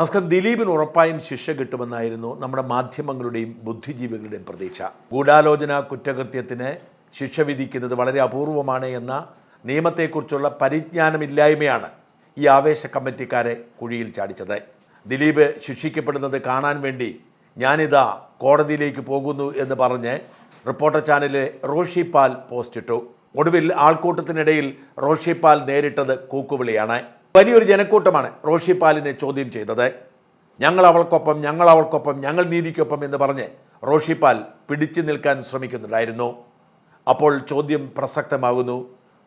നമസ്കാരം. ദിലീപിന് ഉറപ്പായും ശിക്ഷ കിട്ടുമെന്നായിരുന്നു നമ്മുടെ മാധ്യമങ്ങളുടെയും ബുദ്ധിജീവികളുടെയും പ്രതീക്ഷ. ഗൂഢാലോചന കുറ്റകൃത്യത്തിന് ശിക്ഷ വിധിക്കുന്നത് വളരെ അപൂർവമാണ് എന്ന നിയമത്തെക്കുറിച്ചുള്ള പരിജ്ഞാനമില്ലായ്മയാണ് ഈ ആവേശ കമ്മിറ്റിക്കാരെ കുഴിയിൽ ചാടിച്ചത്. ദിലീപ് ശിക്ഷിക്കപ്പെടുന്നത് കാണാൻ വേണ്ടി ഞാനിതാ കോടതിയിലേക്ക് പോകുന്നു എന്ന് പറഞ്ഞ് റിപ്പോർട്ടർ ചാനലിലെ റോഷി പാൽ പോസ്റ്റിട്ടു. ഒടുവിൽ ആൾക്കൂട്ടത്തിനിടയിൽ റോഷി പാൽ നേരിട്ടത് കൂക്കുവിളിയാണ്. വലിയൊരു ജനക്കൂട്ടമാണ് റോഷി പാലിനെ ചോദ്യം ചെയ്തത്. ഞങ്ങൾ അവൾക്കൊപ്പം ഞങ്ങൾ അവൾക്കൊപ്പം ഞങ്ങൾ നീതിക്കൊപ്പം എന്ന് പറഞ്ഞ് റോഷി പാൽ പിടിച്ചു നിൽക്കാൻ ശ്രമിക്കുന്നുണ്ടായിരുന്നു. അപ്പോൾ ചോദ്യം പ്രസക്തമാകുന്നു.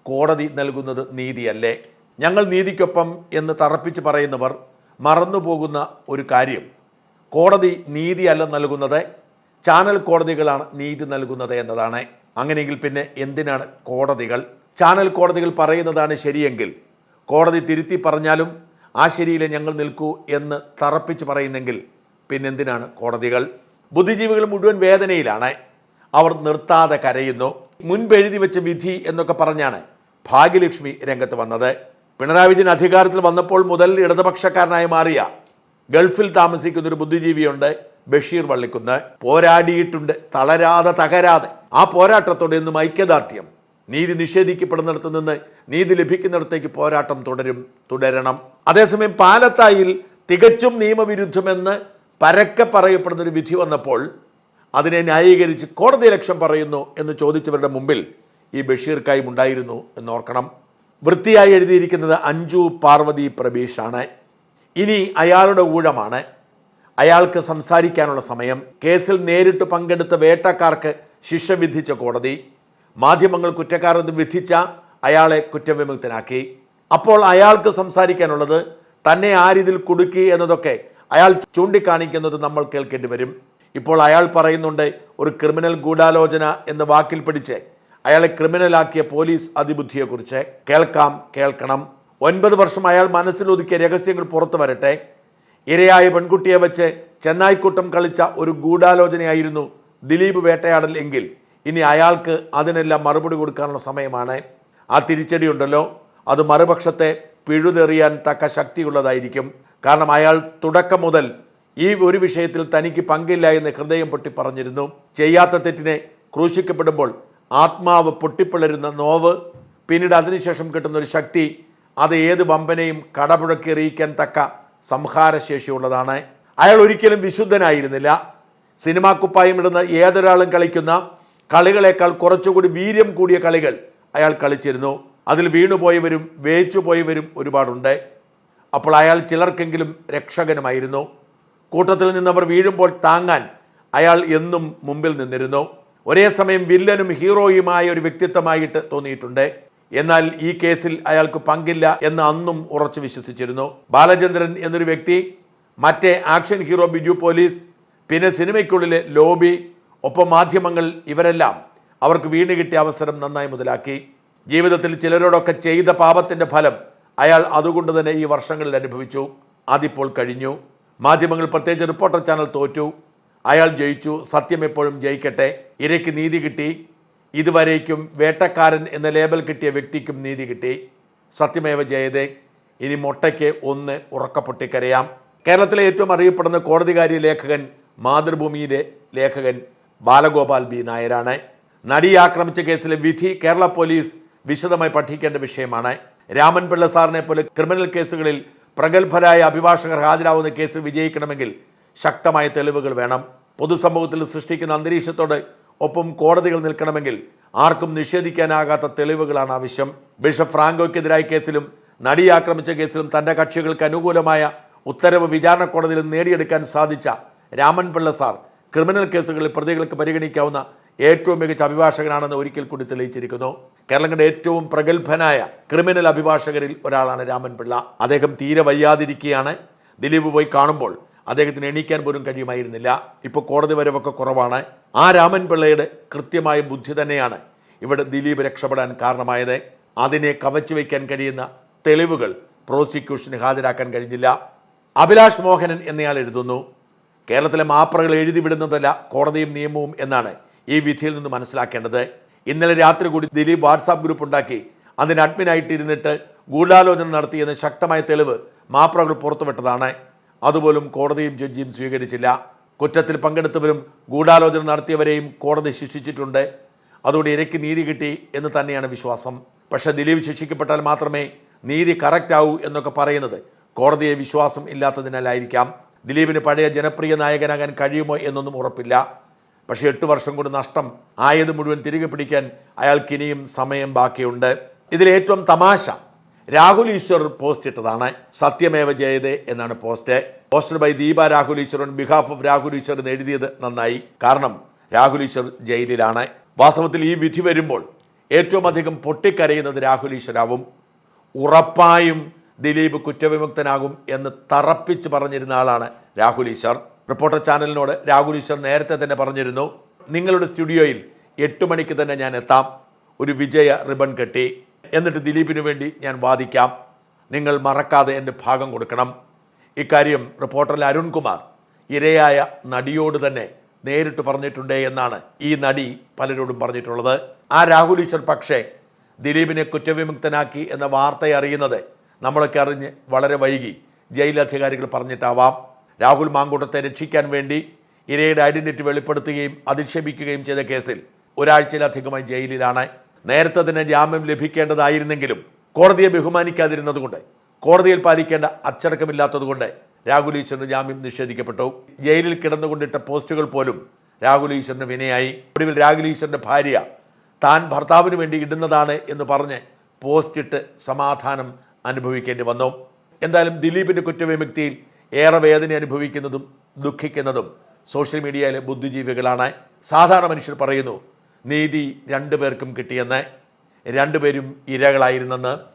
കോടതി നൽകുന്നത് നീതിയല്ലേ? ഞങ്ങൾ നീതിക്കൊപ്പം എന്ന് തറപ്പിച്ച് പറയുന്നവർ മറന്നുപോകുന്ന ഒരു കാര്യം. കോടതി നീതിയല്ല നൽകുന്നത്. ചാനൽ കോടതികളാണ് നീതി നൽകുന്നത് എന്നതാണ്. അങ്ങനെയെങ്കിൽ പിന്നെ എന്തിനാണ് കോടതികൾ? ചാനൽ കോടതികൾ പറയുന്നതാണ് ശരിയെങ്കിൽ കോടതി തിരുത്തി പറഞ്ഞാലും ആ ശരിയിലെ ഞങ്ങൾ നിൽക്കൂ എന്ന് തറപ്പിച്ച് പറയുന്നെങ്കിൽ പിന്നെന്തിനാണ് കോടതികൾ? ബുദ്ധിജീവികൾ മുഴുവൻ വേദനയിലാണ്. അവർ നിർത്താതെ കരയുന്നു. മുൻപെഴുതി വെച്ച വിധി എന്നൊക്കെ പറഞ്ഞാണ് ഭാഗ്യലക്ഷ്മി രംഗത്ത് വന്നത്. പിണറായി വിജയൻ അധികാരത്തിൽ വന്നപ്പോൾ മുതൽ ഇടതുപക്ഷക്കാരനായി മാറിയ ഗൾഫിൽ താമസിക്കുന്ന ഒരു ബുദ്ധിജീവിയുണ്ട് ബഷീർ വള്ളിക്കുന്ന്. പോരാടിയിട്ടുണ്ട് തളരാതെ തകരാതെ. ആ പോരാട്ടത്തോടെ ഇന്നും ഐക്യദാർഢ്യം. നീതി നിഷേധിക്കപ്പെടുന്നിടത്ത് നിന്ന് നീതി ലഭിക്കുന്നിടത്തേക്ക് പോരാട്ടം തുടരും തുടരണം. അതേസമയം പാലത്തായിൽ തികച്ചും നിയമവിരുദ്ധമെന്ന് പരക്കെ പറയപ്പെടുന്ന ഒരു വിധി വന്നപ്പോൾ അതിനെ ന്യായീകരിച്ച് കോടതി ലക്ഷ്യം പറയുന്നു എന്ന് ചോദിച്ചവരുടെ മുമ്പിൽ ഈ ബഷീർ കായും ഉണ്ടായിരുന്നു എന്നോർക്കണം. വൃത്തിയായി എഴുതിയിരിക്കുന്നത് അഞ്ജു പാർവതി പ്രബീഷാണ് ഇനി അയാളുടെ ഊഴമാണ്. അയാൾക്ക് സംസാരിക്കാനുള്ള സമയം. കേസിൽ നേരിട്ട് പങ്കെടുത്ത വേട്ടക്കാർക്ക് ശിക്ഷ വിധിച്ച കോടതി. മാധ്യമങ്ങൾ കുറ്റക്കാരെന്ന് വിധിച്ച അയാളെ കുറ്റവിമുക്തനാക്കി. അപ്പോൾ അയാൾക്ക് സംസാരിക്കാനുള്ളത് തന്നെ ആരിതിൽ കുടുക്കി എന്നതൊക്കെ അയാൾ ചൂണ്ടിക്കാണിക്കുന്നത് നമ്മൾ കേൾക്കേണ്ടി വരും. ഇപ്പോൾ അയാൾ പറയുന്നുണ്ട് ഒരു ക്രിമിനൽ ഗൂഢാലോചന എന്ന വാക്കിൽ പിടിച്ച് അയാളെ ക്രിമിനലാക്കിയ പോലീസ് അതിബുദ്ധിയെക്കുറിച്ച് കേൾക്കാം കേൾക്കണം. ഒൻപത് വർഷം അയാൾ മനസ്സിലൊതുക്കിയ രഹസ്യങ്ങൾ പുറത്തു വരട്ടെ. ഇരയായ പെൺകുട്ടിയെ വെച്ച് ചെന്നായിക്കൂട്ടം കളിച്ച ഒരു ഗൂഢാലോചനയായിരുന്നു ദിലീപ് വേട്ടയാടൽ എങ്കിൽ. ഇനി അയാൾക്ക് അതിനെല്ലാം മറുപടി കൊടുക്കാനുള്ള സമയമാണ്. ആ തിരിച്ചടി ഉണ്ടല്ലോ അത് മറുപക്ഷത്തെ പിഴുതെറിയാൻ തക്ക ശക്തിയുള്ളതായിരിക്കും. കാരണം അയാൾ തുടക്കം മുതൽ ഈ ഒരു വിഷയത്തിൽ തനിക്ക് പങ്കില്ല എന്ന് ഹൃദയം പൊട്ടി പറഞ്ഞിരുന്നു. ചെയ്യാത്ത തെറ്റിനെ ക്രൂശിക്കപ്പെടുമ്പോൾ ആത്മാവ് പൊട്ടിപ്പിളരുന്ന നോവ് പിന്നീട് അതിനുശേഷം കിട്ടുന്ന ഒരു ശക്തി അത് ഏത് വമ്പനെയും കടപുഴക്കി എറിയിക്കാൻ തക്ക സംഹാരശേഷിയുള്ളതാണ്. അയാൾ ഒരിക്കലും വിശുദ്ധനായിരുന്നില്ല. സിനിമാ കുപ്പായം ഇടുന്ന ഏതൊരാളും കളിക്കുന്ന കളികളെക്കാൾ കുറച്ചുകൂടി വീര്യം കൂടിയ കളികൾ അയാൾ കളിച്ചിരുന്നു. അതിൽ വീണുപോയവരും വേച്ചു പോയവരും ഒരുപാടുണ്ട്. അപ്പോൾ അയാൾ ചിലർക്കെങ്കിലും രക്ഷകനുമായിരുന്നു. കൂട്ടത്തിൽ നിന്നവർ വീഴുമ്പോൾ താങ്ങാൻ അയാൾ എന്നും മുമ്പിൽ നിന്നിരുന്നു. ഒരേ സമയം വില്ലനും ഹീറോയുമായ ഒരു വ്യക്തിത്വമായിട്ട് തോന്നിയിട്ടുണ്ട്. എന്നാൽ ഈ കേസിൽ അയാൾക്ക് പങ്കില്ല എന്ന് അന്നും ഉറച്ചു വിശ്വസിച്ചിരുന്നു. ബാലചന്ദ്രൻ എന്നൊരു വ്യക്തി മറ്റേ ആക്ഷൻ ഹീറോ ബിജു പോലീസ് പിന്നെ സിനിമയ്ക്കുള്ളിലെ ലോബി ഒപ്പം മാധ്യമങ്ങൾ ഇവരെല്ലാം അവർക്ക് വീണ് കിട്ടിയ അവസരം നന്നായി മുതലാക്കി. ജീവിതത്തിൽ ചിലരോടൊക്കെ ചെയ്ത പാപത്തിന്റെ ഫലം അയാൾ അതുകൊണ്ട് തന്നെ ഈ വർഷങ്ങളിൽ അനുഭവിച്ചു. അതിപ്പോൾ കഴിഞ്ഞു. മാധ്യമങ്ങൾ പ്രത്യേകിച്ച് റിപ്പോർട്ടർ ചാനൽ തോറ്റു. അയാൾ ജയിച്ചു. സത്യം എപ്പോഴും ജയിക്കട്ടെ. ഇരയ്ക്ക് നീതി കിട്ടി. ഇതുവരേക്കും വേട്ടക്കാരൻ എന്ന ലേബൽ കിട്ടിയ വ്യക്തിക്കും നീതി കിട്ടി. സത്യമേവ ജയതേ. ഇനി മുട്ടയ്ക്ക് ഒന്ന് ഉറക്കപ്പൊട്ടിക്കരയാം. കേരളത്തിലെ ഏറ്റവും അറിയപ്പെടുന്ന കോടതികാരി ലേഖകൻ മാതൃഭൂമിയിലെ ലേഖകൻ ബാലഗോപാൽ ബി. നായരാണ്. നടിയെ ആക്രമിച്ച കേസിലെ വിധി കേരള പോലീസ് വിശദമായി പഠിക്കേണ്ട വിഷയമാണ്. രാമൻ പിള്ള സാറിനെ പോലെ ക്രിമിനൽ കേസുകളിൽ പ്രഗത്ഭരായ അഭിഭാഷകർ ഹാജരാവുന്ന കേസ് വിജയിക്കണമെങ്കിൽ ശക്തമായ തെളിവുകൾ വേണം. പൊതുസമൂഹത്തിൽ സൃഷ്ടിക്കുന്ന അന്തരീക്ഷത്തോട് ഒപ്പം കോടതികൾ നിൽക്കണമെങ്കിൽ ആർക്കും നിഷേധിക്കാനാകാത്ത തെളിവുകളാണ് ആവശ്യം. ബിഷപ്പ് ഫ്രാങ്കോയ്ക്കെതിരായ കേസിലും നടിയെ ആക്രമിച്ച കേസിലും തന്റെ കക്ഷികൾക്ക് അനുകൂലമായ ഉത്തരവ് വിചാരണ കോടതിയിൽ നേടിയെടുക്കാൻ സാധിച്ച രാമൻ പിള്ള സാർ ക്രിമിനൽ കേസുകളിൽ പ്രതികൾക്ക് പരിഗണിക്കാവുന്ന ഏറ്റവും മികച്ച അഭിഭാഷകനാണെന്ന് ഒരിക്കൽ കൂടി തെളിയിച്ചിരിക്കുന്നു. കേരളങ്ങളുടെ ഏറ്റവും പ്രഗത്ഭനായ ക്രിമിനൽ അഭിഭാഷകരിൽ ഒരാളാണ് രാമൻ പിള്ള അദ്ദേഹം തീരെ വയ്യാതിരിക്കുകയാണ്. ദിലീപ് പോയി കാണുമ്പോൾ അദ്ദേഹത്തിന് എണീക്കാൻ പോലും കഴിയുമായിരുന്നില്ല. ഇപ്പോൾ കോടതി വരവൊക്കെ കുറവാണ്. ആ രാമൻ പിള്ളയുടെ കൃത്യമായ ബുദ്ധി തന്നെയാണ് ഇവിടെ ദിലീപ് രക്ഷപ്പെടാൻ കാരണമായത്. അതിനെ കവച്ചു വയ്ക്കാൻ കഴിയുന്ന തെളിവുകൾ പ്രോസിക്യൂഷന് ഹാജരാക്കാൻ കഴിഞ്ഞില്ല. അഭിലാഷ് മോഹനൻ എന്നയാൾ എഴുതുന്നു. കേരളത്തിലെ മാപ്രകൾ എഴുതി വിടുന്നതല്ല കോടതിയും നിയമവും എന്നാണ് ഈ വിധിയിൽ നിന്ന് മനസ്സിലാക്കേണ്ടത്. ഇന്നലെ രാത്രി കൂടി ദിലീപ് വാട്സാപ്പ് ഗ്രൂപ്പ് ഉണ്ടാക്കി. അതിന് അഡ്മിനായിട്ടിരുന്നിട്ട് ഗൂഢാലോചന നടത്തിയെന്ന് ശക്തമായ തെളിവ് മാപ്രകൾ പുറത്തുവിട്ടതാണ്. അതുപോലും കോടതിയും ജഡ്ജിയും സ്വീകരിച്ചില്ല. കുറ്റത്തിൽ പങ്കെടുത്തവരും ഗൂഢാലോചന നടത്തിയവരെയും കോടതി ശിക്ഷിച്ചിട്ടുണ്ട്. അതുകൊണ്ട് ഇരയ്ക്ക് നീതി കിട്ടി എന്ന് തന്നെയാണ് വിശ്വാസം. പക്ഷെ ദിലീപ് ശിക്ഷിക്കപ്പെട്ടാൽ മാത്രമേ നീതി കറക്റ്റ് ആവൂ എന്നൊക്കെ പറയുന്നത് കോടതിയെ വിശ്വാസം ഇല്ലാത്തതിനാലായിരിക്കാം. ദിലീപിന് പഴയ ജനപ്രിയ നായകനാകാൻ കഴിയുമോ എന്നൊന്നും ഉറപ്പില്ല. പക്ഷേ എട്ട് വർഷം കൊണ്ട് നഷ്ടം ആയത് മുഴുവൻ തിരികെ പിടിക്കാൻ അയാൾക്ക് ഇനിയും സമയം ബാക്കിയുണ്ട്. ഇതിലേറ്റവും തമാശ രാഹുൽ ഈശ്വർ പോസ്റ്റ് ഇട്ടതാണ്. സത്യമേവ ജയതേ എന്നാണ് post poster by Deepa Rahul Easwar on behalf of Rahul Easwar എന്ന് എഴുതിയത് നന്നായി. കാരണം രാഹുൽ ഈശ്വർ ജയിലിലാണ്. വാസ്തവത്തിൽ ഈ വിധി വരുമ്പോൾ ഏറ്റവും അധികം പൊട്ടിക്കരയുന്നത് രാഹുൽ ഈശ്വരാവും. ഉറപ്പായും ദിലീപ് കുറ്റവിമുക്തനാകും എന്ന് തറപ്പിച്ച് പറഞ്ഞിരുന്ന ആളാണ് രാഹുൽ ഈശ്വർ. റിപ്പോർട്ടർ ചാനലിനോട് രാഹുൽ ഈശ്വർ നേരത്തെ തന്നെ പറഞ്ഞിരുന്നു നിങ്ങളുടെ സ്റ്റുഡിയോയിൽ എട്ട് മണിക്ക് തന്നെ ഞാൻ എത്താം. ഒരു വിജയ റിബൺ കെട്ടി. എന്നിട്ട് ദിലീപിന് വേണ്ടി ഞാൻ വാദിക്കാം. നിങ്ങൾ മറക്കാതെ എന്റെ ഭാഗം കൊടുക്കണം. ഇക്കാര്യം റിപ്പോർട്ടർ അരുൺകുമാർ ഇരയായ നടിയോട് തന്നെ നേരിട്ട് പറഞ്ഞിട്ടുണ്ട് എന്നാണ് ഈ നടി പലരോടും പറഞ്ഞിട്ടുള്ളത്. ആ രാഹുൽ ഈശ്വർ പക്ഷേ ദിലീപിനെ കുറ്റവിമുക്തനാക്കി എന്ന വാർത്ത അറിയുന്നത് നമ്മളൊക്കെ അറിഞ്ഞ് വളരെ വൈകി ജയിലധികാരികൾ പറഞ്ഞിട്ടാവാം. രാഹുൽ മാങ്കൂട്ടത്തെ രക്ഷിക്കാൻ വേണ്ടി ഇരയുടെ ഐഡന്റിറ്റി വെളിപ്പെടുത്തുകയും അധിക്ഷേപിക്കുകയും ചെയ്ത കേസിൽ ഒരാഴ്ചയിലധികമായി ജയിലിലാണ്. നേരത്തെ തന്നെ ജാമ്യം ലഭിക്കേണ്ടതായിരുന്നെങ്കിലും കോടതിയെ ബഹുമാനിക്കാതിരുന്നതുകൊണ്ട് കോടതിയിൽ പാലിക്കേണ്ട അച്ചടക്കമില്ലാത്തതുകൊണ്ട് രാഹുൽ ഈശ്വറിന് ജാമ്യം നിഷേധിക്കപ്പെട്ടു. ജയിലിൽ കിടന്നുകൊണ്ടിട്ട പോസ്റ്റുകൾ പോലും രാഹുൽ ഈശ്വറിന് വിനയായി. ഒടുവിൽ രാഹുൽ ഈശ്വറിന്റെ ഭാര്യ താൻ ഭർത്താവിന് വേണ്ടി ഇടുന്നതാണ് എന്ന് പറഞ്ഞ് പോസ്റ്റിട്ട് സമാധാനം അനുഭവിക്കേണ്ടി വന്നു. എന്തായാലും ദിലീപിന്റെ കുറ്റവിമുക്തിയിൽ ഏറെ വേദന അനുഭവിക്കുന്നതും ദുഃഖിക്കുന്നതും സോഷ്യൽ മീഡിയയിലെ ബുദ്ധിജീവികളാണ്. സാധാരണ മനുഷ്യർ പറയുന്നു നീതി രണ്ടു പേർക്കും കിട്ടിയെന്ന്. രണ്ടുപേരും ഇരകളായിരുന്നെന്ന്.